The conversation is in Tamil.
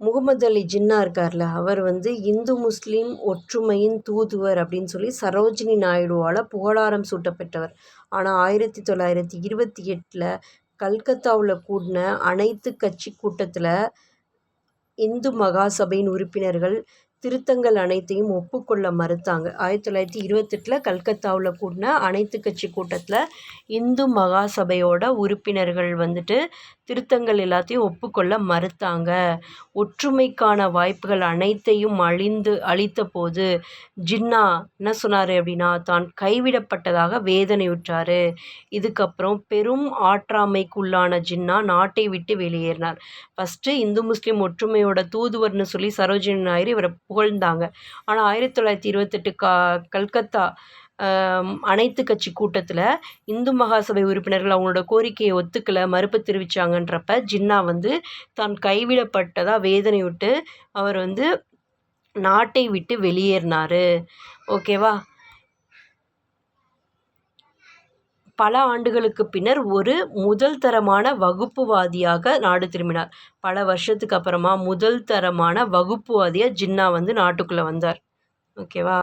முகமது அலி ஜின்னா இருக்கார்ல அவர் வந்து இந்து முஸ்லீம் ஒற்றுமையின் தூதுவர் அப்படின்னு சொல்லி சரோஜினி நாயுடுவால் புகழாரம் சூட்டப்பெற்றவர். ஆனால் ஆயிரத்தி தொள்ளாயிரத்தி இருபத்தி எட்டில் கல்கத்தாவில் கூடின அனைத்து கட்சி கூட்டத்தில் இந்து மகாசபையின் உறுப்பினர்கள் திருத்தங்கள் அனைத்தையும் ஒப்புக்கொள்ள மறுத்தாங்க. ஆயிரத்தி தொள்ளாயிரத்தி இருபத்தெட்டில் கல்கத்தாவில் கூடின அனைத்து கட்சி கூட்டத்தில் இந்து மகாசபையோட உறுப்பினர்கள் வந்துட்டு திருத்தங்கள் எல்லாத்தையும் ஒப்புக்கொள்ள மறுத்தாங்க. ஒற்றுமைக்கான வாய்ப்புகள் அனைத்தையும் அழிந்து அழித்த போது ஜின்னா என்ன சொன்னார் அப்படின்னா தான் கைவிடப்பட்டதாக வேதனையுற்றார். இதுக்கப்புறம் பெரும் ஆற்றாமைக்குள்ளான ஜின்னா நாட்டை விட்டு வெளியேறினார். ஃபஸ்ட்டு இந்து முஸ்லீம் ஒற்றுமையோட தூதுவர்னு சொல்லி சரோஜினி நாயர் இவரை புகழ்ந்தாங்க. ஆனால் ஆயிரத்தி தொள்ளாயிரத்தி இருபத்தெட்டு கா கல்கத்தா அனைத்து கட்சி கூட்டத்தில் இந்து மகாசபை உறுப்பினர்கள் அவங்களோட கோரிக்கையை ஒத்துக்கலை மறுப்பு தெரிவித்தாங்கன்றப்ப ஜின்னா வந்து தான் கைவிடப்பட்டதாக வேதனையுட்டு அவர் வந்து நாட்டை விட்டு வெளியேறினார். ஓகேவா? பல ஆண்டுகளுக்கு பின்னர் ஒரு முதல் தரமான வகுப்புவாதியாக நாடு திரும்பினார். பல வருஷத்துக்கு அப்புறமா முதல் தரமான வகுப்புவாதியாக ஜின்னா வந்து நாட்டுக்குள்ளே வந்தார். ஓகேவா?